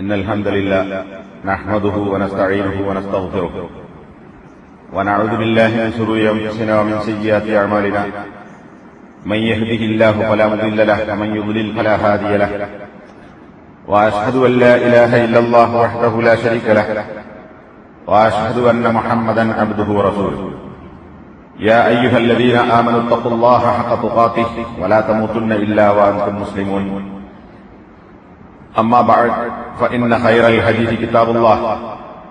ان الحمد لله نحمده ونستعينه ونستغفره ونعوذ بالله من شرور انفسنا ومن سيئات اعمالنا من يهده الله فلا مضل له ومن يضلل فلا هادي له واشهد ان لا اله الا الله وحده لا شريك له واشهد ان محمدا عبده ورسوله يا ايها الذين امنوا اتقوا الله حق تقاته ولا تموتن الا وانتم مسلمون أما بعد فإن خير الحديث كتاب الله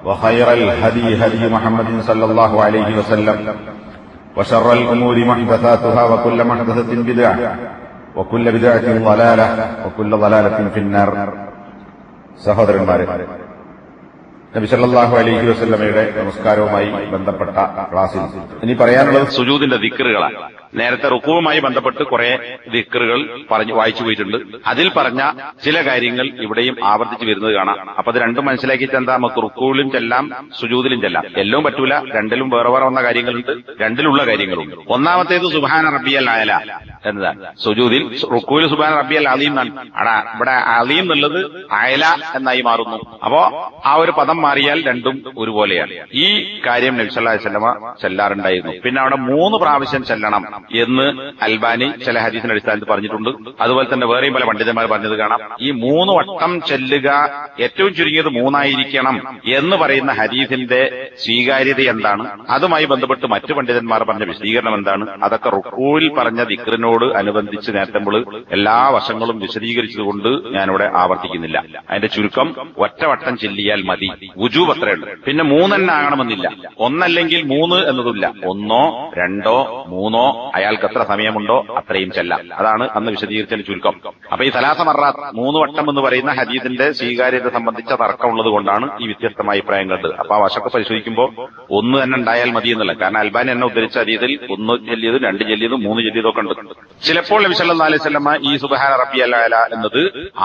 وخير الهدي هدي محمد صلى الله عليه وسلم وشر الأمور محدثاتها وكل محدثة بدعة وكل بدعة ضلالة وكل ضلالة في النار സഹോദരന്മാരെ നബി സല്ലല്ലാഹു അലൈഹി വസല്ലമയുടെ നമസ്കാരവുമായി ബന്ധപ്പെട്ട ക്ലാസ്സിൽ ഇനി പറയാനുള്ളത് സുജൂദിന്റെ ദിക്കറുകളാണ് നേരത്തെ റുക്കുവുമായി ബന്ധപ്പെട്ട് കുറെ ദിക്കറുകൾ പറഞ്ഞു വായിച്ചു പോയിട്ടുണ്ട്. അതിൽ പറഞ്ഞ ചില കാര്യങ്ങൾ ഇവിടെയും ആവർത്തിച്ച് വരുന്നത് കാണാം. അപ്പൊ അത് രണ്ടും മനസ്സിലാക്കി എന്താ? നമുക്ക് റുക്കുവിലും ചെല്ലാം സുജൂതിലും ചെല്ലാം. എല്ലാം പറ്റൂല. രണ്ടിലും വേറെ വേറെ വന്ന കാര്യങ്ങളുണ്ട്. രണ്ടിലുള്ള കാര്യങ്ങളുണ്ട്. ഒന്നാമത്തേത് സുബാന റബിയൽ ആയല എന്നതാണ് സുജൂതിൽ റുക്കുവിൽ സുബാന റബിയൽ അലീം എന്നാണ്. അടാ ഇവിടെ അലീം എന്നുള്ളത് അയല എന്നായി മാറുന്നു. അപ്പോ ആ ഒരു പദം മാറിയാൽ രണ്ടും ഒരുപോലെയാണ്. ഈ കാര്യം നബ്സല്ലാ ചെല്ലാറുണ്ടായിരുന്നു. പിന്നെ അവിടെ മൂന്ന് പ്രാവശ്യം ചെല്ലണം. എന്ന് അൽബാനി ചില ഹദീസിന്റെ അടിസ്ഥാനത്തിൽ പറഞ്ഞിട്ടുണ്ട്. അതുപോലെ തന്നെ വേറെയും പല പണ്ഡിതന്മാർ പറഞ്ഞത് കാണാം. ഈ മൂന്ന് വട്ടം ചെല്ലുക ഏറ്റവും ചുരുങ്ങിയത് മൂന്നായിരിക്കണം എന്ന് പറയുന്ന ഹദീസിന്റെ സ്വീകാര്യത എന്താണ്? അതുമായി ബന്ധപ്പെട്ട് മറ്റു പണ്ഡിതന്മാർ പറഞ്ഞ വിശദീകരണം എന്താണ്? അതൊക്കെ റുക്കൂവിൽ പറഞ്ഞ ദിക്റിനോട് അനുബന്ധിച്ച് നേരത്തെ നമ്മൾ എല്ലാ വശങ്ങളും വിശദീകരിച്ചതുകൊണ്ട് ഞാനിവിടെ ആവർത്തിക്കുന്നില്ല. അതിന്റെ ചുരുക്കം ഒറ്റവട്ടം ചെല്ലിയാൽ മതി. ഉജൂബ് അത്രയുണ്ട് പിന്നെ മൂന്നെണ്ണാകണമെന്നില്ല. ഒന്നല്ലെങ്കിൽ മൂന്ന് എന്നതില്ല ഒന്നോ രണ്ടോ മൂന്നോ അയാൾക്ക് എത്ര സമയമുണ്ടോ അത്രയും ചെല്ലാം. അതാണ് അന്ന് വിശദീകരിച്ചതിന് ചുരുക്കം. അപ്പൊ ഈ സലാസ മറാത്ത് മൂന്ന് വട്ടം എന്ന് പറയുന്ന ഹദീദിന്റെ സ്വീകാര്യത സംബന്ധിച്ച തർക്കമുള്ളത് കൊണ്ടാണ് ഈ വ്യത്യസ്തമായ അഭിപ്രായം കണ്ടത്. അപ്പൊ ആ വശമൊക്കെ പരിശോധിക്കുമ്പോൾ ഒന്ന് തന്നെ ഉണ്ടായാൽ മതി എന്നല്ല കാരണം അൽബാനി എന്നെ ഉദ്ധരിച്ച ഹദീദിൽ ഒന്ന് ചെല്ലിയതും രണ്ട് ചെല്ലിയതും മൂന്ന് ചെല്ലിയതും ഒക്കെ ഉണ്ട്. ചിലപ്പോൾ നബി സല്ലല്ലാഹു അലൈഹി ഈ സുബ്ഹാന റബ്ബി അല എന്നത്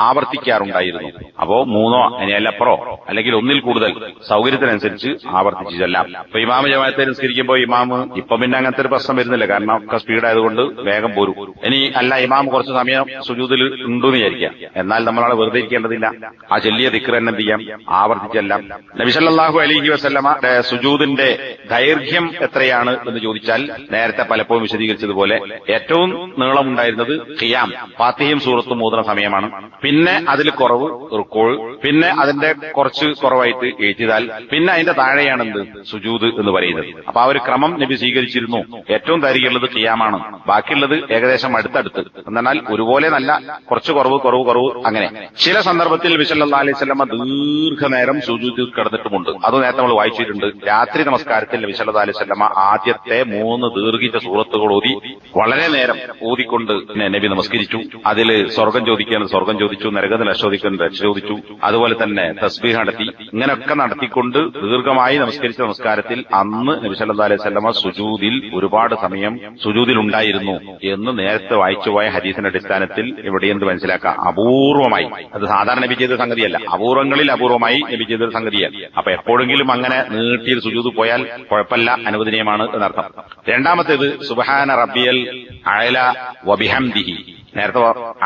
ആവർത്തിക്കാറുണ്ടായിരുന്നു. അപ്പോ മൂന്നോ അതിനപ്പുറോ അല്ലെങ്കിൽ ഒന്നിൽ കൂടുതൽ സൗകര്യത്തിനനുസരിച്ച് ആവർത്തിച്ച് ചെല്ലാം. ഇപ്പൊ ഇമാമ ജമാഅത്തെ നിസ്കരിക്കുമ്പോൾ ഇമാമ് ഇപ്പൊ പിന്നെ അങ്ങനത്തെ ഒരു പ്രശ്നം വരുന്നില്ല. കാരണം ഒക്കെ സ്പീഡ് ആയതുകൊണ്ട് വേഗം പോരും. ഇനി അല്ല ഇമാം കുറച്ച് സമയം സുജൂതിൽ ഉണ്ടെന്ന് വിചാരിക്കാം. എന്നാൽ നമ്മളവിടെ വെറുതെ ഇരിക്കേണ്ടതില്ല. ആ ചെല്ലിയ ദിക്ർ തന്നെ എന്ത് ചെയ്യാം? ആവർത്തിച്ചെല്ലാം. നബിസല്ലാഹു അലൈഹി വസല്ലമ സുജൂദിന്റെ ദൈർഘ്യം എത്രയാണ് എന്ന് ചോദിച്ചാൽ നേരത്തെ പലപ്പോഴും വിശദീകരിച്ചതുപോലെ ഏറ്റവും നീളമുണ്ടായിരുന്നത് ഖിയാം ഫാത്തിഹയും സൂറത്തും മൂതുന്ന സമയമാണ്. പിന്നെ അതിൽ കുറവ് റുക്കോൾ പിന്നെ അതിന്റെ കുറച്ച് കുറവായിട്ട് എഴുതിയതാൽ പിന്നെ അതിന്റെ താഴെയാണ് എന്ത്? സുജൂദ് എന്ന് പറയുന്നത്. അപ്പൊ ആ ഒരു ക്രമം നബി സ്വീകരിച്ചിരുന്നു. ഏറ്റവും ദൈർഘ്യമുള്ളത് ഖിയാമാണ്. ബാക്കിയുള്ളത് ഏകദേശം അടുത്തടുത്ത്. എന്നാൽ ഒരുപോലെ നല്ല കുറച്ച് കുറവ് കുറവ് കുറവ് അങ്ങനെ. ചില സന്ദർഭത്തിൽ വിശല്ലാ അലൈഹി സ്വലമ ദീർഘനേരം സുജൂദ് കിടന്നിട്ടുമുണ്ട്. അത് നേരത്തെ നമ്മൾ വായിച്ചിട്ടുണ്ട്. രാത്രി നമസ്കാരത്തിൽ വിശല്ലാ അലൈഹി സ്വലമ ആദ്യത്തെ മൂന്ന് ദീർഘിച്ച സൂറത്തുകൾ ഓതി വളരെ നേരം ഊതിക്കൊണ്ട് നബി നമസ്കരിച്ചു. അതിൽ സ്വർഗം ചോദിക്കാൻ സ്വർഗം ചോദിച്ചു നരകത്തിൽ അശോധിക്കാൻ രക്ഷ ചോദിച്ചു. അതുപോലെ തന്നെ തസ്ബീഹ് നടത്തി. ഇങ്ങനെയൊക്കെ നടത്തിക്കൊണ്ട് ദീർഘമായി നമസ്കരിച്ച നമസ്കാരത്തിൽ അന്ന് നബി അലൈഹി സ്വലമ സുജൂതിൽ ഒരുപാട് സമയം സുജൂദിൽ ഉണ്ടായിരുന്നു എന്ന് നേരത്തെ വായിച്ചുപോയ ഹദീസിന്റെ അടിസ്ഥാനത്തിൽ ഇവിടെ എന്ത് മനസ്സിലാക്കാം? അപൂർവമായി. അത് സാധാരണ നബി ചെയ്ത സംഗതിയല്ല. അപൂർവങ്ങളിൽ അപൂർവമായി നബി ചെയ്ത സംഗതിയല്ല അപ്പൊ എപ്പോഴെങ്കിലും അങ്ങനെ നീട്ടിയ സുജൂത് പോയാൽ കുഴപ്പമില്ല അനുവദനീയമാണ് എന്നർത്ഥം. രണ്ടാമത്തേത് സുബഹാന റബ്ബിയൽ അയല വബിഹംദിഹി നേരത്തെ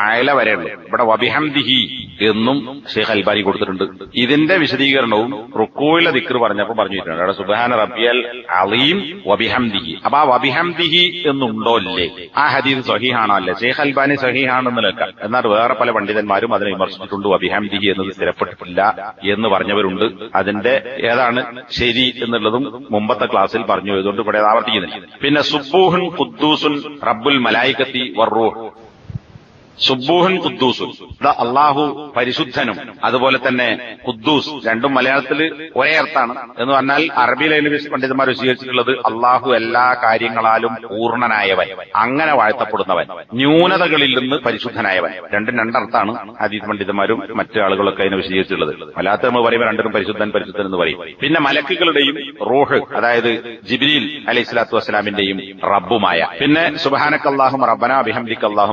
അയല വരെയുള്ളൂ ഇവിടെ വബിഹംദിഹി എന്നും ഷെയ്ഖ് അൽബാനി കൊടുത്തിട്ടുണ്ട്. ഇതിന്റെ വിശദീകരണവും റുക്കോയിലെ ദിക്ർ പറഞ്ഞപ്പോൾ പറഞ്ഞിട്ടുണ്ട് അവിടെ സുബാന റബിയൽ അലീം വബിഹംദിഹി. അപ്പൊ ആ വബിഹംദിഹി എന്നുണ്ടോ അല്ലേ ആ ഹദീദ് സഹിഹാണോ അല്ലേ? ഷെയ്ഖ് അൽബാനി സഹിഹാണെന്ന് നിൽക്കാം എന്നാൽ വേറെ പല പണ്ഡിതന്മാരും അതിനെ വിമർശിച്ചിട്ടുണ്ട് വബിഹംദിഹി എന്നത് സ്ഥിരപ്പെട്ടിട്ടില്ല എന്ന് പറഞ്ഞവരുണ്ട്. അതിന്റെ ഏതാണ് ശരി എന്നുള്ളതും മുമ്പത്തെ ക്ലാസ്സിൽ പറഞ്ഞു. ഇതുകൊണ്ട് ഇവിടെ ആവർത്തിക്കുന്നില്ല. പിന്നെ സുബൂഹുൻ ഖുദ്ദൂസുൻ റബ്ബുൽ മലായിക്കത്തി വർറൂഹ് സുബൂഹൻ ഖുദ്ദൂസുൻ ഇത് അള്ളാഹു പരിശുദ്ധനും അതുപോലെ തന്നെ ഖുദ്ദൂസ് രണ്ടും മലയാളത്തിൽ ഒരേ അർത്ഥമാണ് എന്ന് പറഞ്ഞാൽ അറബി അറബിയിലെ പണ്ഡിതന്മാർ വിശദീകരിച്ചിട്ടുള്ളത് അള്ളാഹു എല്ലാ കാര്യങ്ങളാലും പൂർണനായവൻ അങ്ങനെ വാഴ്ത്തപ്പെടുന്നവൻ ന്യൂനതകളിൽ നിന്ന് പരിശുദ്ധനായവൻ. രണ്ടും രണ്ടർത്ഥാണ് ഹദീസ് പണ്ഡിതന്മാരും മറ്റു ആളുകളൊക്കെ അതിനെ വിശദീകരിച്ചിട്ടുള്ളത്. അല്ലാത്ത നമ്മൾ പറയുമ്പോൾ രണ്ടും പരിശുദ്ധൻ പരിശുദ്ധൻ എന്ന് പറയും. പിന്നെ മലക്കുകളുടെയും റോഹ് അതായത് ജിബിരിൽ അലൈഹി സ്വലാത്തു വസ്സലാമിന്റെയും റബ്ബുമായ. പിന്നെ സുബാനക്കല്ലാഹും റബ്ബന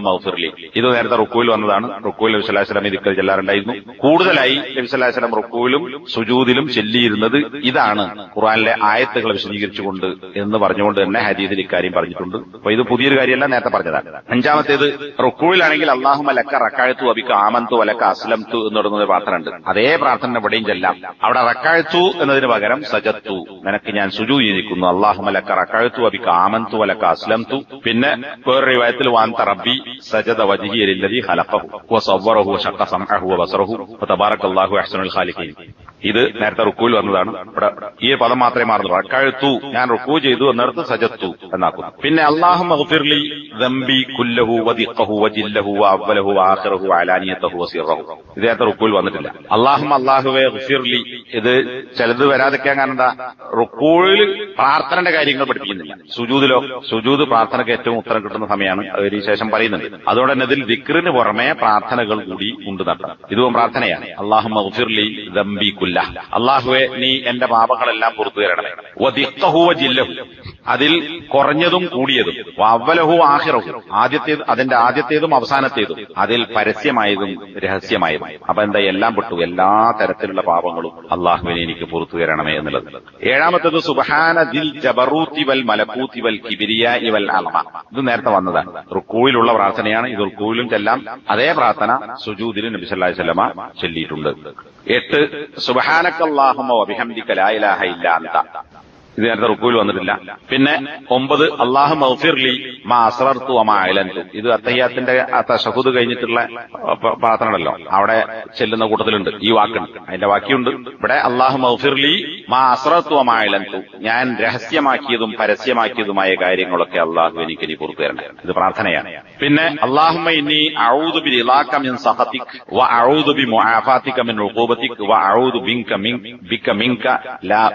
മൗഫിർലി ഇത് നേരത്തെ റുക്കുവിൽ വന്നതാണ്. റുക്കുവിൽ നബി ഇരിക്കൽ ചെല്ലാറുണ്ടായിരുന്നു. കൂടുതലായി നബി റുക്കുവിലും സുജൂദിലും ചെല്ലിയിരുന്നത് ഇതാണ്. ഖുറാനിലെ ആയത്തുകൾ വിശദീകരിച്ചുകൊണ്ട് എന്ന് പറഞ്ഞുകൊണ്ട് തന്നെ ഹദീദിൽ ഇക്കാര്യം പറഞ്ഞിട്ടുണ്ട്. അപ്പൊ ഇത് പുതിയൊരു കാര്യമല്ല നേരത്തെ പറഞ്ഞതാണ്. അഞ്ചാമത്തേത് റുക്കുവിലാണെങ്കിൽ അള്ളാഹു അലക്ക റക്കാഴത്തു അബിക്ക് ആമന്തു വലക്ക അസ്ലംതു എന്ന് തുടങ്ങുന്ന ഒരു പ്രാർത്ഥന ഉണ്ട് അതേ പ്രാർത്ഥന എവിടെയും ചെല്ലാം. അവിടെ റക്കാഴത്തു എന്നതിന് പകരം സജത്തു നിനക്ക് ഞാൻ സുജു ചെയ്തിരിക്കുന്നു അള്ളാഹു അലക്ക റക്കാഴത്തു അബിക്ക് ആമന്തു വലക്ക അസ്ലംതു. പിന്നെ വേറൊരു റിവായത്തിൽ വാന്ത റബ്ബി الذي خلقه وصوره وشق سمعه وبصره وتبارك الله أحسن الخالقين. ഇത് നേരത്തെ റുക്കുവിൽ വന്നതാണ്. ഇവിടെ ഈ പദം മാത്രമേ മാറുന്നുള്ളൂ. റക്കഴുത്തു ഞാൻ റുക്കൂ ചെയ്തു എന്നിടത്ത് സജത്തു എന്നാക്കുന്നു. പിന്നെ അള്ളാഹു കുല്ലഹു വദിഖഹു വജില്ലഹു ഇത് നേരത്തെ റുക്കുവിൽ വന്നിട്ടില്ല. അള്ളാഹും അള്ളാഹുവെ ഹുഫിർലി ഇത് ചിലത് വരാതിരിക്കാൻ കാരണം എന്താ? റുക്കൂഴിൽ പ്രാർത്ഥനയുടെ കാര്യങ്ങൾ പഠിപ്പിക്കുന്നില്ല. സുജൂദിലോ സുജൂദ് പ്രാർത്ഥനയ്ക്ക് ഏറ്റവും ഉത്തരം കിട്ടുന്ന സമയമാണ് അതിന് ശേഷം പറയുന്നുണ്ട് അതുകൊണ്ട് തന്നെ ഇതിൽ ദിക്റിന് പുറമെ പ്രാർത്ഥനകൾ കൂടി ഉണ്ട് നടത്തണം ഇതും പ്രാർത്ഥനയാണ്. അള്ളാഹു മഗ്ഫിർലി ദംബി കുല്ല അള്ളാഹുവെ നീ എന്റെ പാപങ്ങളെല്ലാം പുറത്തു തരണമേ. വദിഖഹു ജില്ലഹു അതിൽ കുറഞ്ഞതും കൂടിയതും. അവലഹു ആഹിറഹു ആദ്യത്തേത് അതിന്റെ ആദ്യത്തേതും അവസാനത്തേതും. അതിൽ പരസ്യമായതും രഹസ്യമായതും. അപ്പൊ എന്താ എല്ലാം പെട്ടു. എല്ലാ തരത്തിലുള്ള പാപങ്ങളും അള്ളാഹുവിനെ എനിക്ക് പുറത്തു തരണമേ എന്നുള്ളത്. ഏഴാമത്തേത് സുബഹാന ദിൽ ജബറൂത്തി വൽ വൽ കിബിരിയ ഇവൽ അലമ. ഇത് നേരത്തെ വന്നതാണ്. റുക്കൂയിലുള്ള പ്രാർത്ഥനയാണ്. ഇത് റുക്കൂയിലും ചെല്ലാം അതേ പ്രാർത്ഥന സുജൂദിൽ നബി ചെല്ലിയിട്ടുണ്ട് ചൊല്ലിയിട്ടുണ്ട്. എട്ട് സുബഹാനക്കല്ലാഹുമ്മ വബിഹംദിക ലാ ഇലാഹ ഇല്ലാ അന്ത. ഇത് നേരത്തെ റുക്കുവിൽ വന്നിട്ടില്ല. പിന്നെ ഒമ്പത് അള്ളാഹു മൗഫിർലി മാ അസ്രർത്തു അമാ അയലന്തു ഇത് അത്തയ്യാത്തിന്റെ തശഹുദ് കഴിഞ്ഞിട്ടുള്ള പ്രാർത്ഥനയല്ലോ അവിടെ ചെല്ലുന്ന കൂട്ടത്തിലുണ്ട്. ഈ വാക്കുണ്ട്. അതിന്റെ ബാക്കിയുണ്ട്. ഇവിടെ അള്ളാഹു മൗഫിർലി മാ അസ്രർത്തു അമാ അയലന്തു ഞാൻ രഹസ്യമാക്കിയതും പരസ്യമാക്കിയതുമായ കാര്യങ്ങളൊക്കെ അള്ളാഹു എനിക്ക് ഇനി പുറത്തു തരണം ഇത് പ്രാർത്ഥനയാണ്. പിന്നെ അള്ളാഹുബിൻ മിൻ വ മിൻ വ മിൻ ലാ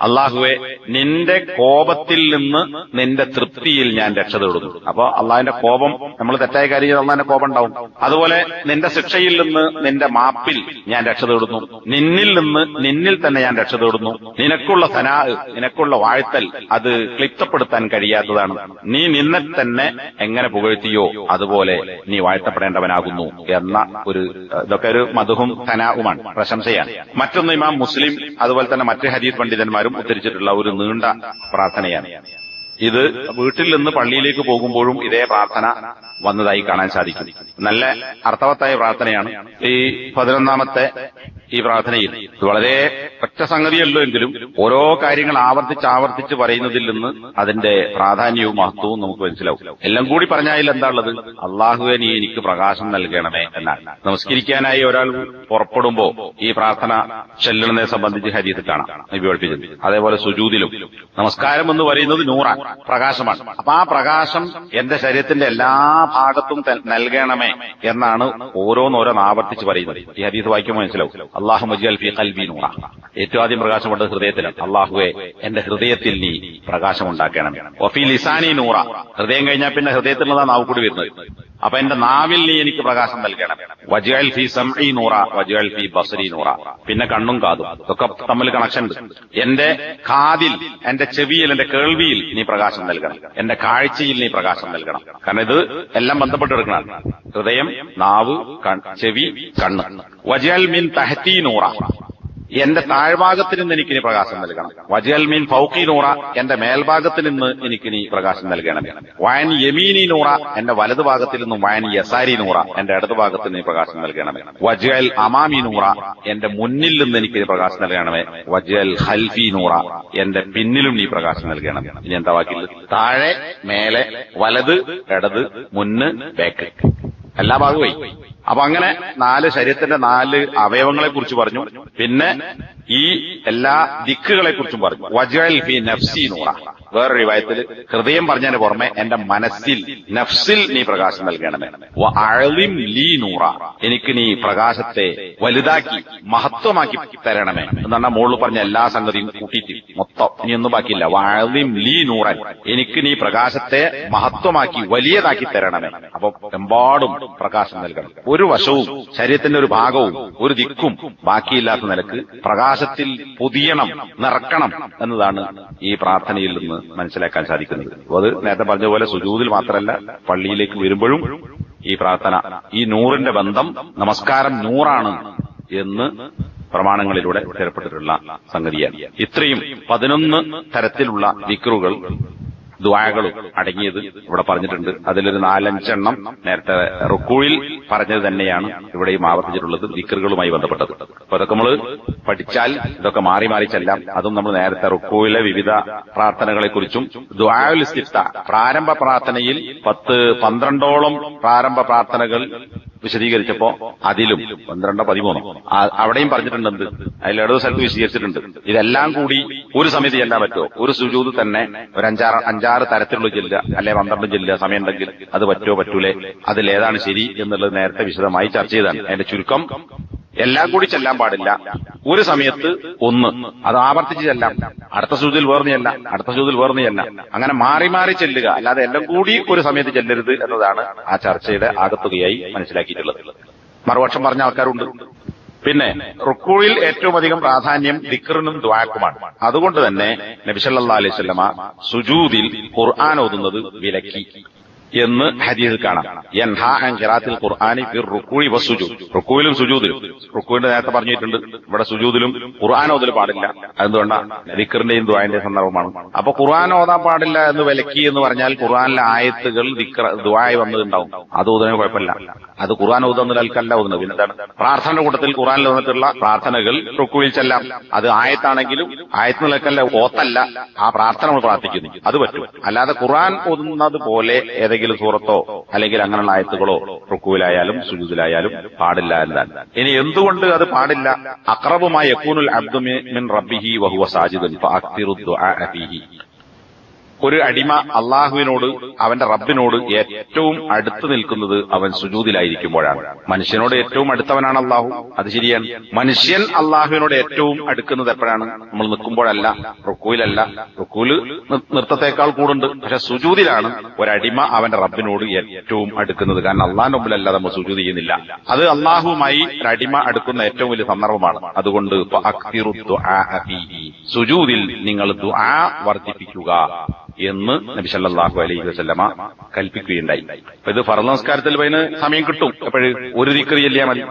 അല്ലാഹുവേ നിന്റെ കോപത്തിൽ നിന്ന് നിന്റെ തൃപ്തിയിൽ ഞാൻ രക്ഷ തേടുന്നു. അപ്പൊ അള്ളാഹിന്റെ കോപം നമ്മൾ തെറ്റായ കാര്യം അള്ളാഹിന്റെ കോപം ഉണ്ടാവും. അതുപോലെ നിന്റെ ശിക്ഷയിൽ നിന്ന് നിന്റെ മാപ്പിൽ ഞാൻ രക്ഷ തേടുന്നു. നിന്നിൽ നിന്ന് നിന്നിൽ തന്നെ ഞാൻ രക്ഷ തേടുന്നു. നിനക്കുള്ള സനാ നിനക്കുള്ള വാഴ്ത്തൽ അത് ക്ലിപ്തപ്പെടുത്താൻ കഴിയാത്തതാണ്. നീ നിന്നെ തന്നെ എങ്ങനെ പുകഴ്ത്തിയോ അതുപോലെ നീ വാഴ്ത്തപ്പെടേണ്ടവനാകുന്നു എന്ന ഒരു ഇതൊക്കെ ഒരു മധുഹും ധനാവുമാണ് പ്രശംസയാണ്. മറ്റൊന്ന് ഇമാം മുസ്ലിം അതുപോലെ തന്നെ മറ്റ് ഹദീസ് പണ്ഡിതന്മാരും ഉദ്ധരിച്ചിട്ടുള്ള ഒരു നീണ്ട പ്രാർത്ഥനയാണ്. ഇത് വീട്ടിൽ നിന്ന് പള്ളിയിലേക്ക് പോകുമ്പോഴും ഇതേ പ്രാർത്ഥന വന്നതായി കാണാൻ സാധിക്കും. നല്ല അർത്ഥവത്തായ പ്രാർത്ഥനയാണ് ഈ പതിനൊന്നാമത്തെ ഈ പ്രാർത്ഥനയിൽ. വളരെ ഒറ്റ സംഗതിയല്ലോ എങ്കിലും ഓരോ കാര്യങ്ങൾ ആവർത്തിച്ച് ആവർത്തിച്ച് പറയുന്നതിൽ നിന്ന് അതിന്റെ പ്രാധാന്യവും മഹത്വവും നമുക്ക് മനസ്സിലാവും. എല്ലാം കൂടി പറഞ്ഞാൽ എന്താ ഉള്ളത്? അള്ളാഹുവെ നീ എനിക്ക് പ്രകാശം നൽകണമേ എന്നാണ്. നമസ്കരിക്കാനായി ഒരാൾ പുറപ്പെടുമ്പോ ഈ പ്രാർത്ഥന ചെല്ലണതിനെ സംബന്ധിച്ച് ഹരിയത് കാണാം. വിവരിപ്പിച്ചത് അതേപോലെ സുജൂതിലും. നമസ്കാരം എന്ന് പറയുന്നത് നൂറാണ്. പ്രകാശമാണ്. അപ്പൊ ആ പ്രകാശം എന്റെ ശരീരത്തിന്റെ എല്ലാ ഭാഗത്തും നൽകണമേ എന്നാണ് ഓരോന്നോരോന്ന് ആവർത്തിച്ച് പറയുന്നത്. ഈ ഹദീസ് വായിക്കുമ്പോൾ മനസ്സിലാവും. അള്ളാഹു മജി ഫി കൽബി നൂറ. ഏറ്റവും ആദ്യം പ്രകാശമുള്ളത് ഹൃദയത്തിലാണ്. അള്ളാഹുവെ എന്റെ ഹൃദയത്തിൽ നീ പ്രകാശം ഉണ്ടാക്കണമേ ഒഫി ലിസാനി നൂറ. ഹൃദയം കഴിഞ്ഞാൽ പിന്നെ ഹൃദയത്തിൽ ഹൃദയത്തിലുള്ളതാണ് നാവ് കൂടി വരുന്നത്. അപ്പൊ എന്റെ നാവിൽ നീ എനിക്ക് പ്രകാശം നൽകണം. വജുഅൽ ഫി സംഇ നൂറ വജുഅൽ ഫി ബസരി നൂറ. പിന്നെ കണ്ണും കാതും. ഇതൊക്കെ തമ്മിൽ കണക്ഷൻ ഉണ്ട്. എന്റെ കാതിൽ എന്റെ ചെവിയിൽ എന്റെ കേൾവിയിൽ നീ പ്രകാശം നൽകണം. എന്റെ കാഴ്ചയിൽ നീ പ്രകാശം നൽകണം. കാരണം ഇത് എല്ലാം ബന്ധപ്പെട്ട് എടുക്കണം. ഹൃദയം നാവ് ചെവി കണ്ണ്. വജൽ മിൻ തഹത്തി നൂറ. എന്റെ താഴ്ഭാഗത്ത് നിന്ന് എനിക്കിനി പ്രകാശം നൽകണം. വജൽ മീൻ ഫൗക്കി നൂറ എന്റെ മേൽഭാഗത്ത് നിന്ന് എനിക്കിനി പ്രകാശം നൽകണം. വയൻ യമീനി നൂറ എന്റെ വലതു ഭാഗത്തിൽ നിന്നും വയൻ യസാരി നൂറ എന്റെ ഇടതു ഭാഗത്ത് നീ പ്രകാശം നൽകണമേ വജൽ അമാമി നൂറ എന്റെ മുന്നിൽ നിന്ന് എനിക്ക് പ്രകാശം നൽകണമേ. വജൽ ഹൽഫി നൂറ എന്റെ പിന്നിലും നീ പ്രകാശം നൽകണം. ഇനി എന്താ വാക്കിൽ? താഴെ മേലെ വലത് ഇടത് മുന്ന് ബാക്ക്. എല്ലാ ഭാഗവുമായി അപ്പൊ അങ്ങനെ നാല് ശരീരത്തിന്റെ നാല് അവയവങ്ങളെ കുറിച്ച് പറഞ്ഞു. പിന്നെ ഈ എല്ലാ ദിക്കുകളെ കുറിച്ചും പറഞ്ഞു. വജൽ ഫി നഫ്സി നൂറ. വേറൊരു റിവായത്തിൽ ഹൃദയം പറഞ്ഞതിന് പുറമെ എന്റെ മനസ്സിൽ നഫ്സിൽ നീ പ്രകാശം നൽകണമെന്ന് ലീ നൂറ. എനിക്ക് നീ പ്രകാശത്തെ വലുതാക്കി മഹത്വമാക്കി തരണമേ. എന്നാണ് മോൾ പറഞ്ഞ എല്ലാ സംഗതിയും കൂട്ടിയിട്ട് മൊത്തം. ഇനി ഒന്നും ബാക്കിയില്ല. വാഴിം ലീ നൂറൻ. എനിക്ക് നീ പ്രകാശത്തെ മഹത്വമാക്കി വലിയതാക്കി തരണമേ. അപ്പൊ എമ്പാടും പ്രകാശം നൽകണം. ഒരു വശവും ശരീരത്തിന്റെ ഒരു ഭാഗവും ഒരു ദിക്കും ബാക്കിയില്ലാത്ത നിലയ്ക്ക് പ്രകാശം പ്രകാശത്തിൽ പൊതിയണം നിറക്കണം എന്നതാണ് ഈ പ്രാർത്ഥനയിൽ നിന്ന് മനസ്സിലാക്കാൻ സാധിക്കുന്നത്. അത് നേരത്തെ പറഞ്ഞ പോലെ സുജൂതിൽ മാത്രമല്ല പള്ളിയിലേക്ക് വരുമ്പോഴും ഈ പ്രാർത്ഥന ഈ നൂറിന്റെ ബന്ധം നമസ്കാരം നൂറാണ് എന്ന് പ്രമാണങ്ങളിലൂടെ സ്ഥിരപ്പെട്ടിട്ടുള്ള സംഗതിയാണ്. ഇത്രയും പതിനൊന്ന് തരത്തിലുള്ള വിക്രുകൾ ദ്വായകളും അടങ്ങിയത് ഇവിടെ പറഞ്ഞിട്ടുണ്ട്. അതിലൊരു നാലഞ്ചെണ്ണം നേരത്തെ റുക്കൂയിൽ പറഞ്ഞത് തന്നെയാണ് ഇവിടെയും ആവർത്തിച്ചിട്ടുള്ളത് വിക്രുകളുമായി ബന്ധപ്പെട്ടത്. അപ്പൊ അതൊക്കെ നമ്മൾ പഠിച്ചാൽ ഇതൊക്കെ മാറി മാറി ചെല്ലാം. അതും നമ്മൾ നേരത്തെ റുക്കൂയിലെ വിവിധ പ്രാർത്ഥനകളെ കുറിച്ചും ദ്വായുൽ ഇസ്തിഫ്ത പ്രാരംഭ പ്രാർത്ഥനയിൽ പത്ത് പന്ത്രണ്ടോളം പ്രാരംഭ പ്രാർത്ഥനകൾ വിശദീകരിച്ചപ്പോ അതിലും പന്ത്രണ്ടോ പതിമൂന്നോ. അവിടെയും പറഞ്ഞിട്ടുണ്ട് എന്ത് അതിൽ ഇടത് സ്ഥലത്ത് വിശദീകരിച്ചിട്ടുണ്ട്. ഇതെല്ലാം കൂടി ഒരു സമയത്ത് ചെല്ലാൻ പറ്റുമോ? ഒരു സുജൂത് തന്നെ ഒരു അഞ്ചാറ് അഞ്ചാറ് തരത്തിലുള്ള ജില്ല അല്ലെ പന്ത്രണ്ട് ജില്ല സമയം ഉണ്ടെങ്കിൽ അത് പറ്റുമോ പറ്റൂലേ? അതിലേതാണ് ശരി എന്നുള്ളത് നേരത്തെ വിശദമായി ചർച്ച ചെയ്താണ് അതിന്റെ ചുരുക്കം എല്ലാം കൂടി ചെല്ലാൻ പാടില്ല. ഒരു സമയത്ത് ഒന്ന് അത് ആവർത്തിച്ച് ചെല്ലാം അടുത്ത സൂചിയിൽ വേർന്നിയല്ല അടുത്ത സൂചിയിൽ വേർന്നിയല്ല. അങ്ങനെ മാറി മാറി ചെല്ലുക. അല്ലാതെ എല്ലാം കൂടി ഒരു സമയത്ത് ചെല്ലരുത് എന്നതാണ് ആ ചർച്ചയുടെ ആകത്തുകയായി മനസ്സിലാക്കിയിട്ടുള്ളത്. മറുപക്ഷം പറഞ്ഞ ആൾക്കാരുണ്ട്. പിന്നെ റുക്കൂയിൽ ഏറ്റവും അധികം പ്രാധാന്യം ദിക്റിനും ദ്വാക്കുമാണ് അതുകൊണ്ട് തന്നെ നബിസല്ലാ അലൈഹി സ്വല്ലമ സുജൂദിൽ ഖുർആൻ ഓതുന്നത് വിലക്കി. എന്ന് ഹദീസിൽ കാണാം. ഖിറാത്തിൽ ഖുർആനി റുക്കുഴി വസ്സുജൂദ് റുക്കൂയിലും സുജൂദിലും റുക്കൂവിന്റെ നേരത്തെ പറഞ്ഞിട്ടുണ്ട്. ഇവിടെ സുജൂദിലും ഖുർആൻ ഓതൽ പാടില്ല. എന്തുകൊണ്ടാണ് ദിക്കറിന്റെയും ദുആന്റെയും സന്ദർഭമാണ്. അപ്പൊ ഖുർആൻ ഓതാൻ പാടില്ല എന്ന് വിലക്കി എന്ന് പറഞ്ഞാൽ ഖുർആനിലെ ആയത്തുകൾ ദുആയി വന്നതുണ്ടാവും. അത് ഊതിനെ കുഴപ്പമില്ല. അത് ഖുർആൻ ഓതുന്നതിൽ അൽക്കല്ല ഓതുന്നത്. പിന്നെ പ്രാർത്ഥന കൂട്ടത്തിൽ ഖുർആനിൽ വന്നിട്ടുള്ള പ്രാർത്ഥനകൾ റുക്കുവിൽ ചെല്ലാം. അത് ആയത്താണെങ്കിലും ആയത്ത് നിലക്കല്ല ഓത്തല്ല. ആ പ്രാർത്ഥന നമ്മൾ പ്രാർത്ഥിക്കുന്നു. അത് പറ്റും. അല്ലാതെ ഖുർആൻ ഓതുന്നത് പോലെ ഏതെങ്കിലും സൂറത്തോ അല്ലെങ്കിൽ അങ്ങനെയുള്ള ആയത്തുകളോ റുക്കുവിലായാലും സുജുദിലായാലും പാടില്ല എന്നാണ്. ഇനി എന്തുകൊണ്ട് അത് പാടില്ല? അക്രബുമായി യക്കൂനുൽ അബ്ദു മിൻ റബ്ബിഹി വഹുവ സാജിദുൻ ഒരു അടിമ അള്ളാഹുവിനോട് അവന്റെ റബ്ബിനോട് ഏറ്റവും അടുത്ത് നിൽക്കുന്നത് അവൻ സുജൂതിലായിരിക്കുമ്പോഴാണ്. മനുഷ്യനോട് ഏറ്റവും അടുത്തവനാണ് അള്ളാഹു. അത് ശരിയാണ്. മനുഷ്യൻ അള്ളാഹുവിനോട് ഏറ്റവും അടുക്കുന്നത് എപ്പോഴാണ്? നമ്മൾ നിൽക്കുമ്പോഴല്ല റുക്കൂയിലല്ല റുക്കൂൽ നൃത്തത്തെക്കാൾ കൂടുണ്ട്. പക്ഷെ സുജൂതിലാണ് ഒരടിമ അവന്റെ റബ്ബിനോട് ഏറ്റവും അടുക്കുന്നത്. കാരണം അള്ളാഹിന്റെ മുമ്പിലല്ലാതെ നമ്മൾ സുജൂതി ചെയ്യുന്നില്ല. അത് അള്ളാഹുമായി ഒരടിമ അടുക്കുന്ന ഏറ്റവും വലിയ സന്ദർഭമാണ്. അതുകൊണ്ട് സുജൂതിൽ നിങ്ങൾ ദുആ വർദ്ധിപ്പിക്കുക. എന്ന് നബി സല്ലല്ലാഹു അലൈഹി വസ്ലമ കൽപ്പിക്കുകയുണ്ടായി. അപ്പൊ ഇത് ഫറ നമസ്കാരത്തിൽ പോയിന് സമയം കിട്ടും. എപ്പോഴും ഒരു ദിക്ർ ചെല്ലിയാൽ മതി.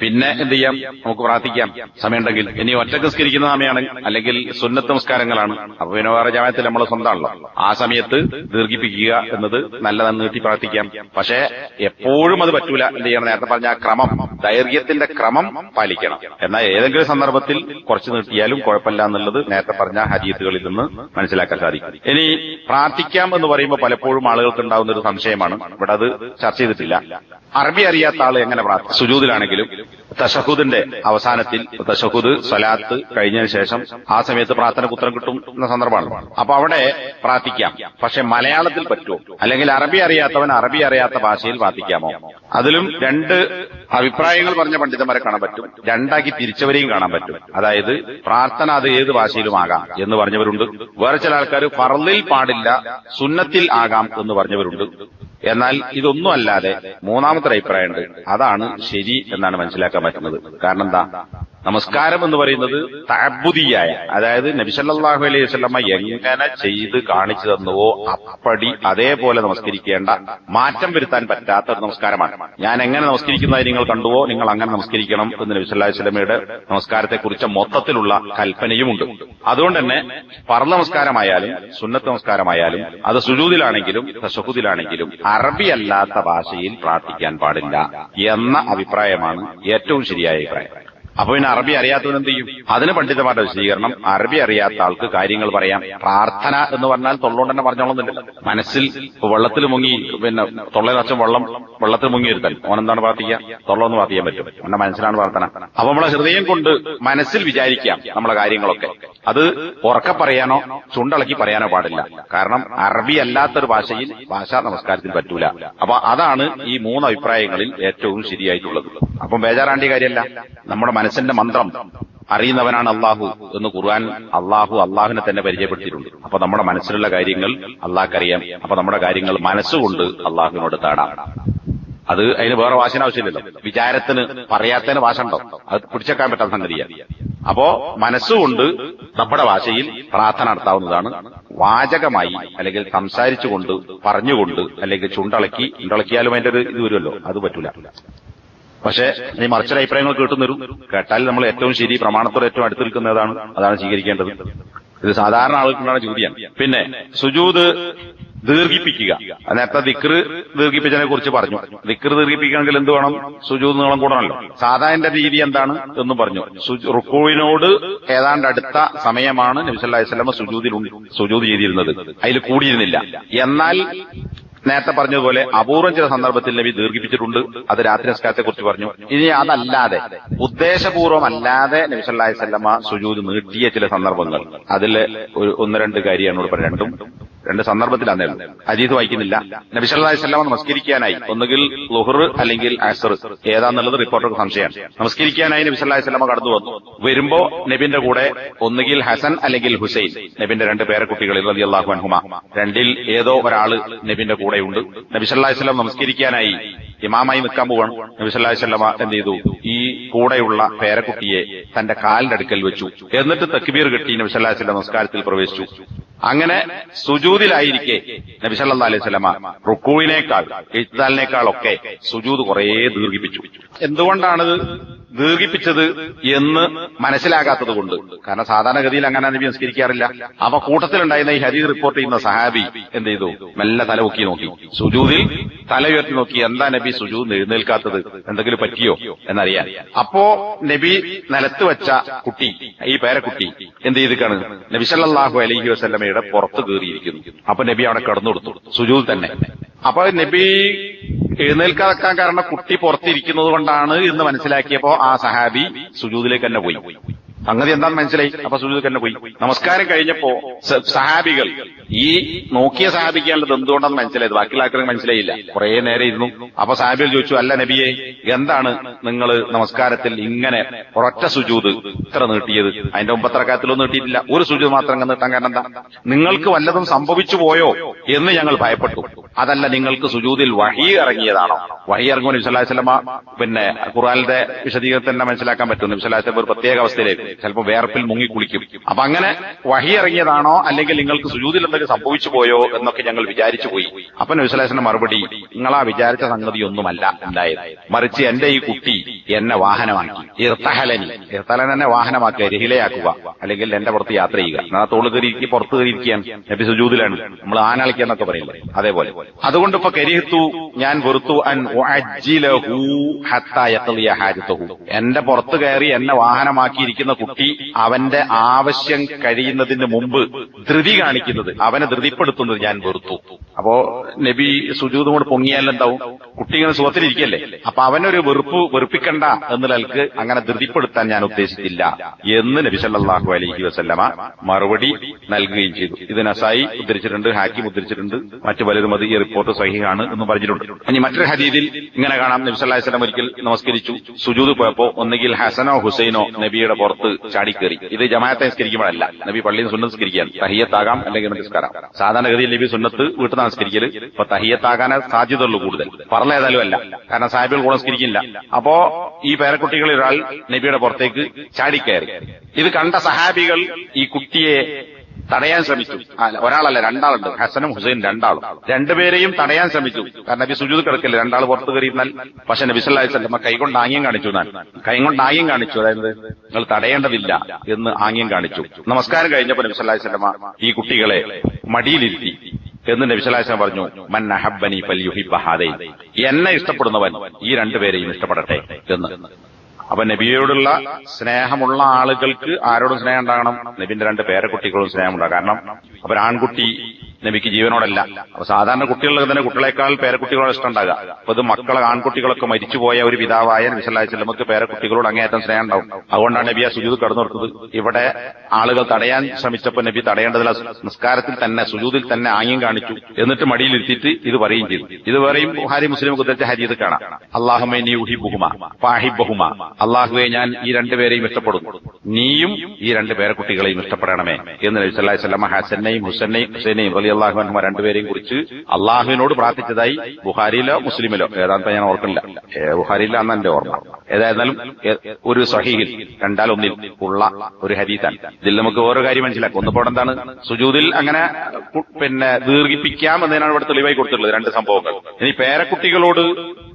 പിന്നെ എന്ത് ചെയ്യാം? നമുക്ക് പ്രാർത്ഥിക്കാം. സമയമുണ്ടെങ്കിൽ. ഇനി ഒറ്റയ്ക്ക് നിസ്കരിക്കുന്ന സമയമാണ്. അല്ലെങ്കിൽ സുന്നത്ത് നമസ്കാരങ്ങളാണ്. അപ്പൊ പിന്നെ വേറെ ജാമ്യത്തിൽ നമ്മൾ സ്വന്തമാണല്ലോ. ആ സമയത്ത് ദീർഘിപ്പിക്കുക എന്നത് നല്ലതാണ് നീട്ടി പ്രാർത്ഥിക്കാം. പക്ഷേ എപ്പോഴും അത് പറ്റൂല. എന്ത് ചെയ്യണം? നേരത്തെ പറഞ്ഞ ക്രമം. ദൈർഘ്യത്തിന്റെ ക്രമം പാലിക്കണം. എന്നാൽ ഏതെങ്കിലും സന്ദർഭത്തിൽ കുറച്ച് നീട്ടിയാലും കുഴപ്പമില്ല എന്നുള്ളത് നേരത്തെ പറഞ്ഞ ഹദീസുകളിൽ നിന്ന് മനസ്സിലാക്കാൻ സാധിക്കും. ഇനി പ്രാർത്ഥിക്കാം എന്ന് പറയുമ്പോൾ പലപ്പോഴും ആളുകൾക്ക് ഉണ്ടാകുന്ന ഒരു സംശയമാണ്. ഇവിടെ അത് ചർച്ച ചെയ്തിട്ടില്ല. അറബി അറിയാത്ത ആൾ എങ്ങനെ സുജൂദിലാണെങ്കിലും തഷഹുദിന്റെ അവസാനത്തിൽ തഷഹുദ് സലാത്ത് കഴിഞ്ഞതിന് ശേഷം ആ സമയത്ത് പ്രാർത്ഥന ഉത്തരം കിട്ടും എന്ന സന്ദർഭമാണ്. അപ്പൊ അവിടെ പ്രാർത്ഥിക്കാം. പക്ഷെ മലയാളത്തിൽ പറ്റുമോ? അല്ലെങ്കിൽ അറബി അറിയാത്തവൻ അറബി അറിയാത്ത ഭാഷയിൽ പ്രാർത്ഥിക്കാമോ? അതിലും രണ്ട് അഭിപ്രായങ്ങൾ പറഞ്ഞ പണ്ഡിതന്മാരെ കാണാൻ പറ്റും. രണ്ടാക്കി തിരിച്ചവരെയും കാണാൻ പറ്റും. അതായത് പ്രാർത്ഥന അത് ഏത് ഭാഷയിലും ആകാം എന്ന് പറഞ്ഞവരുണ്ട്. വേറെ ചില ആൾക്കാർ ഫറലിൽ പാടില്ല സുന്നത്തിൽ ആകാം എന്ന് പറഞ്ഞവരുണ്ട്. എന്നാൽ ഇതൊന്നും അല്ലാതെ മൂന്നാമത്തെ അഭിപ്രായമുണ്ട്. അതാണ് ശരി എന്നാണ് മനസ്സിലാക്കാൻ പറ്റുന്നത്. കാരണം എന്താ? നമസ്കാരം എന്ന് പറയുന്നത് താബുദിയായ അതായത് നബിസല്ലാഹു അലൈഹി വസല്ലമ എങ്ങനെ ചെയ്ത് കാണിച്ചു തന്നുവോ അപ്പടി അതേപോലെ നമസ്കരിക്കേണ്ട മാറ്റം വരുത്താൻ പറ്റാത്ത ഒരു നമസ്കാരമാണ്. ഞാൻ എങ്ങനെ നമസ്കരിക്കുന്നതായി നിങ്ങൾ കണ്ടുവോ നിങ്ങൾ അങ്ങനെ നമസ്കരിക്കണം എന്ന് നബി വസ്ലമയുടെ നമസ്കാരത്തെക്കുറിച്ച് മൊത്തത്തിലുള്ള കൽപ്പനയുമുണ്ട്. അതുകൊണ്ട് തന്നെ പറ നമസ്കാരമായാലും സുന്നത്ത് നമസ്കാരമായാലും അത് സുജൂദിലാണെങ്കിലും തസഹുദിലാണെങ്കിലും അറബി അല്ലാത്ത ഭാഷയിൽ പ്രാർത്ഥിക്കാൻ പാടില്ല എന്ന അഭിപ്രായമാണ് ഏറ്റവും ശരിയായ അഭിപ്രായം. അപ്പൊ പിന്നെ അറബി അറിയാത്തവൻ എന്ത് ചെയ്യും? അതിന് പണ്ഡിതമാരുടെ വിശദീകരണം. അറബി അറിയാത്ത ആൾക്ക് കാര്യങ്ങൾ പറയാം. പ്രാർത്ഥന എന്ന് പറഞ്ഞാൽ തൊള്ളോണ്ട് തന്നെ പറഞ്ഞോളുന്നില്ല മനസ്സിൽ വെള്ളത്തിൽ മുങ്ങി പിന്നെ തൊള്ളയിലച്ഛൻ വെള്ളം വെള്ളത്തിൽ മുങ്ങി ഇരുത്തൽ ഓനെന്താണ് പ്രാർത്ഥിക്കുക? തൊള്ളൊന്ന് പ്രാർത്ഥിക്കാൻ പറ്റും. അവന്റെ മനസ്സിലാണ് പ്രാർത്ഥന. അപ്പൊ നമ്മളെ ഹൃദയം കൊണ്ട് മനസ്സിൽ വിചാരിക്കാം നമ്മളെ കാര്യങ്ങളൊക്കെ. അത് ഉറക്ക പറയാനോ ചുണ്ടളക്കി പറയാനോ പാടില്ല. കാരണം അറബി അല്ലാത്തൊരു ഭാഷയിൽ ഭാഷാ നമസ്കാരത്തിന് പറ്റൂല. അപ്പൊ അതാണ് ഈ മൂന്ന് അഭിപ്രായങ്ങളിൽ ഏറ്റവും ശരിയായിട്ടുള്ളത്. അപ്പം ബേജാറാണ്ടി കാര്യമല്ല. നമ്മുടെ മനസ്സിന്റെ മന്ത്രം. അറിയുന്നവനാണ് അള്ളാഹു എന്ന് ഖുർആൻ അള്ളാഹു അള്ളാഹുവിനെ തന്നെ പരിചയപ്പെടുത്തിയിട്ടുണ്ട്. അപ്പൊ നമ്മുടെ മനസ്സിലുള്ള കാര്യങ്ങൾ അള്ളാഹ്ക്കറിയാം. അപ്പൊ നമ്മുടെ കാര്യങ്ങൾ മനസ്സുകൊണ്ട് അള്ളാഹുവിനോട് താടാം. അത് അതിന് വേറെ വാശന ആവശ്യമില്ലല്ലോ വിചാരത്തിന് പറയാത്തതിന് വാശ ഉണ്ടോ അത് പിടിച്ചേക്കാൻ പറ്റാത്ത സംഗതിയാണ്. അപ്പോ മനസ്സുകൊണ്ട് നമ്മുടെ ഭാഷയിൽ പ്രാർത്ഥന നടത്താവുന്നതാണ്. വാചകമായി അല്ലെങ്കിൽ സംസാരിച്ചുകൊണ്ട് പറഞ്ഞുകൊണ്ട് അല്ലെങ്കിൽ ചുണ്ടളക്കി ചുണ്ടളക്കിയാലും അതിന്റെ ഒരു ഇത് വരുമല്ലോ. അത് പറ്റൂല. പക്ഷേ നീ മറിച്ചൊരു അഭിപ്രായങ്ങൾ തരും കേട്ടാൽ നമ്മൾ ഏറ്റവും ശരി പ്രമാണത്തോടെ ഏറ്റവും അടുത്ത് നിൽക്കുന്നതാണ് അതാണ് സ്വീകരിക്കേണ്ടത്. ഇത് സാധാരണ ആളുകൾക്കുണ്ടാണ് ചോദ്യം പിന്നെ സുജൂത് ദീർഘിപ്പിക്കുക. നേരത്തെ ദിക്ർ ദീർഘിപ്പിച്ചതിനെ കുറിച്ച് പറഞ്ഞു. ദിക്ർ ദീർഘിപ്പിക്കണമെങ്കിൽ എന്ത് വേണം? സുജൂത് നീളം കൂടണമല്ലോ. സാധാരണ രീതി എന്താണ് എന്ന് പറഞ്ഞു. റുക്കുവിനോട് ഏതാണ്ട് അടുത്ത സമയമാണ് നബിസല്ലാ വസ്ലമ സുജൂതിൽ സുജൂത് ചെയ്തിരുന്നത്. അതിൽ കൂടിയിരുന്നില്ല. എന്നാൽ നേരത്തെ പറഞ്ഞതുപോലെ അപൂർവം ചില സന്ദർഭത്തിൽ നബി ദീർഘിപ്പിച്ചിട്ടുണ്ട്. അത് രാത്രി നിസ്കാരത്തെ കുറിച്ച് പറഞ്ഞു. ഇനി അതല്ലാതെ ഉദ്ദേശപൂർവം അല്ലാതെ നബി സല്ലാഹി വസല്ലമ സുജൂദ് നീട്ടിയ ചില സന്ദർഭങ്ങൾ. അതിൽ ഒരു ഒന്ന് രണ്ട് കാര്യമാണ് ഇവിടെ പറയുന്നത്. രണ്ടും സന്ദർഭത്തിലാണ് അജീത് വായിക്കുന്നില്ല. നബി സല്ലല്ലാഹു അലൈഹി വസല്ലമ നമസ്കരിക്കാനായി. ഒന്നുകിൽ ലുഹർ അല്ലെങ്കിൽ അസർ. ഏതാന്നുള്ളത് റിപ്പോർട്ടർക്ക് സംശയമാണ്. നമസ്കരിക്കാനായി നബി സല്ലല്ലാഹു സ്വലാമ കടന്നു വന്നു. വരുമ്പോ നബിന്റെ കൂടെ ഒന്നുകിൽ ഹസൻ അല്ലെങ്കിൽ ഹുസൈൻ. നബിന്റെ രണ്ട് പേരക്കുട്ടികളിൽ റളിയല്ലാഹു അൻഹുമ. രണ്ടിൽ ഏതോ ഒരാൾ നബിന്റെ കൂടെയുണ്ട്. നബി സല്ലല്ലാഹു അലൈഹി വസല്ലം നമസ്കരിക്കാനായി ഇമാമായി നിൽക്കാൻ പോവാണ്. നബി സ്വല്ലമ എന്ത് ചെയ്തു? ഈ കൂടെയുള്ള പേരക്കുട്ടിയെ തന്റെ കാലിന്റെ അടുക്കൽ വെച്ചു. എന്നിട്ട് തക്ബീർ കെട്ടി നബി സല്ലല്ലാഹു അലൈഹി നമസ്കാരത്തിൽ പ്രവേശിച്ചു. അങ്ങനെ സുജൂതിലായിരിക്കെ നബി സല്ലല്ലാഹു അലൈഹി വസല്ലമ റുക്കൂവിനേക്കാൾ ഇഴ്ത്താലിനേക്കാളൊക്കെ സുജൂത് കുറേ ദീർഘിപ്പിച്ചു. എന്തുകൊണ്ടാണ് ദീർഘിപ്പിച്ചത് എന്ന് മനസ്സിലാകാത്തത് കൊണ്ട് കാരണം സാധാരണഗതിയിൽ അങ്ങനെ നബി സംസ്കരിക്കാറില്ല അപ്പൊ കൂട്ടത്തിലുണ്ടായിരുന്ന ഈ ഹരീദ് റിപ്പോർട്ട് ചെയ്യുന്ന സഹാബി എന്ത് ചെയ്തു? മെല്ലെ തല പൊക്കി നോക്കി. സുജൂദിൽ തല ഉയർത്തി നോക്കി എന്താ നബി സുജൂ എഴുന്നേൽക്കാത്തത്? എന്തെങ്കിലും പറ്റിയോ? എന്നറിയാൻ. അപ്പോ നബി നിലത്ത് വെച്ച കുട്ടി ഈ പേരക്കുട്ടി എന്ത് ചെയ്തിക്കാണ് നബി സല്ലല്ലാഹു അലൈഹി വസല്ലമയുടെ പുറത്ത് കയറിയിരിക്കുന്നു. അപ്പൊ നബി അവിടെ കടന്നു കൊടുത്തു സുജൂ തന്നെ. അപ്പൊ നബി എഴുന്നേൽക്കാക്കാൻ കാരണം കുട്ടി പുറത്തിരിക്കുന്നത് കൊണ്ടാണ് എന്ന് മനസ്സിലാക്കിയപ്പോ ആ സഹാബി സുജൂദിലേക്ക് തന്നെ പോയി. സംഗതി എന്താന്ന് മനസ്സിലായി? അപ്പൊ സുജിത് തന്നെ പോയി. നമസ്കാരം കഴിഞ്ഞപ്പോ സഹാബികൾ ഈ നോക്കിയ സഹാബിക്കാനുള്ളത് എന്തുകൊണ്ടെന്ന് മനസ്സിലായത്? ബാക്കിയുള്ള ആൾക്കാർക്ക് മനസ്സിലായില്ല. കുറെ നേരം ഇരുന്നു. അപ്പൊ സഹാബികൾ ചോദിച്ചു അല്ല നബിയെ എന്താണ് നിങ്ങൾ നമസ്കാരത്തിൽ ഇങ്ങനെ ഒരൊറ്റ സുജൂത് ഇത്ര നീട്ടിയത്? അതിന്റെ ഒമ്പത്തറക്കാലത്തിലൊന്നും നീട്ടിയിട്ടില്ല. ഒരു സുജൂത് മാത്രം നീട്ടാൻ കാരണം എന്താ? നിങ്ങൾക്ക് വല്ലതും സംഭവിച്ചു പോയോ എന്ന് ഞങ്ങൾ ഭയപ്പെട്ടു. അതല്ല നിങ്ങൾക്ക് സുജൂതിൽ വഴി ഇറങ്ങിയതാണോ? വഴി ഇറങ്ങുമ്പോൾ നബിസ്വല്ലാസ്ലമ പിന്നെ ഖുറാനിന്റെ തന്നെ മനസ്സിലാക്കാൻ പറ്റും. നബിസ്വല്ലാസ്ലം ഒരു പ്രത്യേക അവസ്ഥയിലേക്ക് ചിലപ്പോൾ വേർപ്പിൽ മുങ്ങി കുളിക്കും അപ്പൊ അങ്ങനെ വഹി അല്ലെങ്കിൽ നിങ്ങൾക്ക് സുജൂതിൽ എന്തൊക്കെ സംഭവിച്ചു പോയോ എന്നൊക്കെ ഞങ്ങൾ വിചാരിച്ചു പോയി. അപ്പൊ നബിസ്വല്ലാസിന്റെ മറുപടി നിങ്ങളാ വിചാരിച്ച സംഗതിയൊന്നുമല്ല ഉണ്ടായത് മറിച്ച് എന്റെ ഈ കുട്ടി എന്നെ വാഹനമാക്കി. ഇർത്തഹലനി. ഇർത്തഹലൻ എന്നെ വാഹനമാക്കുക രഹിലയാക്കുക അല്ലെങ്കിൽ എന്റെ പുറത്ത് യാത്ര ചെയ്യുക. എന്നാ തോൾ കയറിയിരിക്കുക പുറത്ത് കയറിയിരിക്കുകയാണ് നബി സുജൂദിലാണ് നമ്മൾ ആനാളിക്കാന്നൊക്കെ പറയുന്നത് അതേപോലെ. അതുകൊണ്ട് ഇപ്പൊ കരിഹത്തു ഞാൻ വെറുത്തു അൻ എന്റെ പുറത്ത് കയറി എന്നെ വാഹനമാക്കിയിരിക്കുന്ന കുട്ടി അവന്റെ ആവശ്യം കഴിയുന്നതിന് മുമ്പ് ധൃതി കാണിക്കുന്നത് അവനെ ധൃതിപ്പെടുത്തുന്നത് ഞാൻ വെറുത്തു. അപ്പോ നബി സുജൂദ് കൊണ്ട് പൊങ്ങിയാലെന്താവും? കുട്ടി ഇങ്ങനെ സുഖത്തിലിരിക്കല്ലേ അപ്പൊ അവനൊരു വെറുപ്പ് വെറുപ്പിക്കണ്ട എന്ന നിലയ്ക്ക് അങ്ങനെ ധൃതിപ്പെടുത്താൻ ഞാൻ ഉദ്ദേശിച്ചില്ല എന്ന് നബി സല്ലാഹു അലൈഹി വസല്ലമ മറുപടി നൽകുകയും ചെയ്തു. ഇത് നസായി ഉദ്ധരിച്ചിട്ടുണ്ട് ഹാക്കിം ഉദ്ധരിച്ചിട്ടുണ്ട്. മറ്റു പലരും അത് ഈ റിപ്പോർട്ട് സഹിഹാണ് എന്ന് പറഞ്ഞിട്ടുണ്ട്. ഇനി മറ്റൊരു ഹദീദിൽ ഇങ്ങനെ കാണാം. നബി സല്ലല്ലാഹു വസ്ലം ഒരിക്കൽ നമസ്കരിച്ചു. സുജൂത് പോയപ്പോ ഒന്നുകിൽ ഹസനോ ഹുസൈനോ നബിയുടെ പുറത്ത് ചാടിക്കേറി. ഇത് ജമാഅത്തെ നിസ്കരിക്കുമ്പോഴല്ല. നബി പള്ളിയിൽ സുന്നത്ത് നിസ്കരിക്കാൻ തഹിയത്താകാം അല്ലെങ്കിൽ നിസ്കാരം സാധാരണഗതിയിൽ നബി സുന്നത്ത് വീട്ടിൽ നിന്ന് നിസ്കരിക്കൽ. ഇപ്പൊ തഹിയത്താകാനേ സാധ്യതയുള്ളൂ കൂടുതൽ. പറഞ്ഞ ഏതായാലും അല്ല. കാരണം സാഹിബുകൾ കൂടെ നിസ്കരിക്കില്ല അപ്പോ ഈ പേരക്കുട്ടികളിൽ ഒരാൾ നബിയുടെ പുറത്തേക്ക് ചാടിക്കയറി ഇത് കണ്ട സഹാബികൾ ഈ കുട്ടിയെ തടയാൻ ശ്രമിച്ചു. ഒരാളല്ല രണ്ടാളുണ്ട്. ഹസനും ഹുസൈൻ രണ്ടാളും. രണ്ടുപേരെയും തടയാൻ ശ്രമിച്ചു. കാരണം നബി സുജൂത് കിടക്കില്ല? രണ്ടാൾ പുറത്തു കയറിയിരുന്നാൽ പക്ഷെ നബി സല്ലല്ലാഹു അലൈഹി കൊണ്ട് ആംഗ്യം കാണിച്ചു എന്നാൽ കൈകൊണ്ട് ആംഗ്യം കാണിച്ചു. അതായത് നിങ്ങൾ തടയേണ്ടതില്ല എന്ന് ആംഗ്യം കാണിച്ചു. നമസ്കാരം കഴിഞ്ഞപ്പോൾ നബി വസല്ലം ഈ കുട്ടികളെ മടിയിലിരുത്തി. എന്ന് നബി സല്ലല്ലാഹു അലൈഹി വസല്ലം പറഞ്ഞു മൻ അഹബനി ഫൽയുഹിബ്ബ ഹാദൈൻ. എന്നെ ഇഷ്ടപ്പെടുന്നവൻ ഈ രണ്ടുപേരെയും ഇഷ്ടപ്പെടട്ടെ എന്ന്. അപ്പൊ നബിയോടുള്ള സ്നേഹമുള്ള ആളുകൾക്ക് ആരോടും സ്നേഹം ഉണ്ടാകണം? നബിന്റെ രണ്ട് പേരക്കുട്ടികളോടും സ്നേഹമുണ്ടാകും കാരണം അവർ ആൺകുട്ടി നബിക്ക് ജീവനോടല്ല. അപ്പൊ സാധാരണ കുട്ടികളൊക്കെ തന്നെ കുട്ടികളെക്കാൾ പേരക്കുട്ടികളോട് ഇഷ്ടം ഉണ്ടാകുക. അപ്പൊ ഇത് മക്കളെ ആൺകുട്ടികളൊക്കെ മരിച്ചുപോയ ഒരു പിതാവായ വിശലാഴ്ച നമുക്ക് പേരക്കുട്ടികളോട് അങ്ങേയറ്റം സ്നേഹം ഉണ്ടാവും. അതുകൊണ്ടാണ് നബി ആ സുജൂത് കടന്നു കൊടുത്തത്. ഇവിടെ ആളുകൾ തടയാൻ ശ്രമിച്ചപ്പോൾ നബി തടയേണ്ടതില്ല നിസ്കാരത്തിൽ തന്നെ സുജൂതിൽ തന്നെ ആംഗ്യം കാണിച്ചു. എന്നിട്ട് മടിയിലിരുത്തിയിട്ട് ഇത് പറയുകയും ചെയ്തു. ഇത് പറയും ബുഹാരി മുസ്ലിം ഉദ്ധരിച്ച ഹരീത് കാണാം. അള്ളാഹുമേ നീ പാഹി ബഹുമ അള്ളാഹുവെ ഞാൻ ഈ രണ്ടുപേരെയും ഇഷ്ടപ്പെടുന്നു. നീയും ഈ രണ്ട് പേരക്കുട്ടികളെയും ഇഷ്ടപ്പെടണമേ എന്ന് നബി സല്ലല്ലാഹു അലൈഹി ഹസന്നെയും ഹുസന്നെയും ഹുസനെയും ഹുസൈനെയും റലി അള്ളാഹുഹ രണ്ടുപേരെയും കുറിച്ച് അള്ളാഹുവിനോട് പ്രാർത്ഥിച്ചതായി ബുഹാരിയിലോ മുസ്ലിമിലോ. ഏതാണ്ട് ഞാൻ ഓർക്കുന്നില്ല. ബുഹാരിയിലാന്ന് എന്റെ ഓർമ്മ. ഏതായിരുന്നാലും ഒരു സഹീഹിൽ രണ്ടാലൊന്നിൽ ഉള്ള ഒരു ഹരീതാണ് ഇതിൽ നമുക്ക് ഓരോ കാര്യം മനസ്സിലാക്കും. ഒന്നിപ്പോൾ എന്താണ്? സുജൂതിൽ അങ്ങനെ പിന്നെ ദീർഘിപ്പിക്കാം എന്നതിനാണ് ഇവിടെ തെളിവായി കൊടുത്തിട്ടുള്ളത് രണ്ട് സംഭവങ്ങൾ. ഇനി പേരക്കുട്ടികളോട്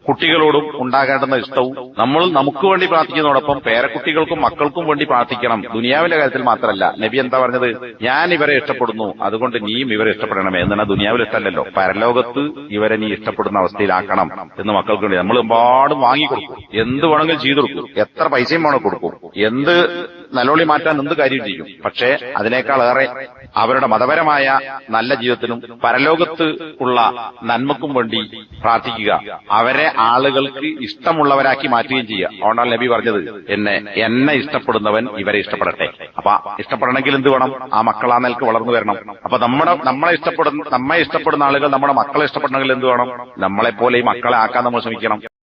കുട്ടികളോടും ഉണ്ടാകേണ്ടുന്ന ഇഷ്ടവും നമ്മൾ നമുക്ക് വേണ്ടി പ്രാർത്ഥിക്കുന്നതോടൊപ്പം പേരക്കുട്ടികൾക്കും മക്കൾക്കും വേണ്ടി പ്രാർത്ഥിക്കണം. ദുനിയാവിന്റെ കാര്യത്തിൽ മാത്രമല്ല. നബി എന്താ പറഞ്ഞത്? ഞാൻ ഇവരെ ഇഷ്ടപ്പെടുന്നു. അതുകൊണ്ട് നീയും ഇവരെ ഇഷ്ടപ്പെടണമേ. എന്നാണ് ദുനിയാവിൽ ഇഷ്ടമല്ലല്ലോ. പരലോകത്ത് ഇവരെ നീ ഇഷ്ടപ്പെടുന്ന അവസ്ഥയിലാക്കണം എന്ന് മക്കൾക്ക് വേണ്ടി. നമ്മൾ ഒരുപാട് വാങ്ങിക്കൊടുക്കും. എന്ത് വേണമെങ്കിലും ചെയ്തു കൊടുക്കും. എത്ര പൈസയും വേണം കൊടുക്കും. എന്ത് നല്ലോളി മാറ്റാൻ എന്ത് കാര്യം ചെയ്യും? പക്ഷേ അതിനേക്കാൾ ഏറെ അവരുടെ മതപരമായ നല്ല ജീവിതത്തിനും പരലോകത്ത് ഉള്ള നന്മക്കും വേണ്ടി പ്രാർത്ഥിക്കുക. അവരെ ആളുകൾക്ക് ഇഷ്ടമുള്ളവരാക്കി മാറ്റുകയും ചെയ്യുക. അതുകൊണ്ടാണ് നബി പറഞ്ഞത് എന്നെ എന്നെ ഇഷ്ടപ്പെടുന്നവൻ ഇവരെ ഇഷ്ടപ്പെടട്ടെ. അപ്പൊ ഇഷ്ടപ്പെടണമെങ്കിൽ എന്ത് വേണം? ആ മക്കൾ ആ നിലയ്ക്ക് വളർന്നു വരണം. അപ്പൊ നമ്മുടെ നമ്മളെ ഇഷ്ടപ്പെടുന്ന നമ്മെ ഇഷ്ടപ്പെടുന്ന ആളുകൾ നമ്മുടെ മക്കളെ ഇഷ്ടപ്പെടണമെങ്കിൽ എന്ത് വേണം? നമ്മളെപ്പോലെ ഈ മക്കളെ ആക്കാൻ നമ്മൾ ശ്രമിക്കണം.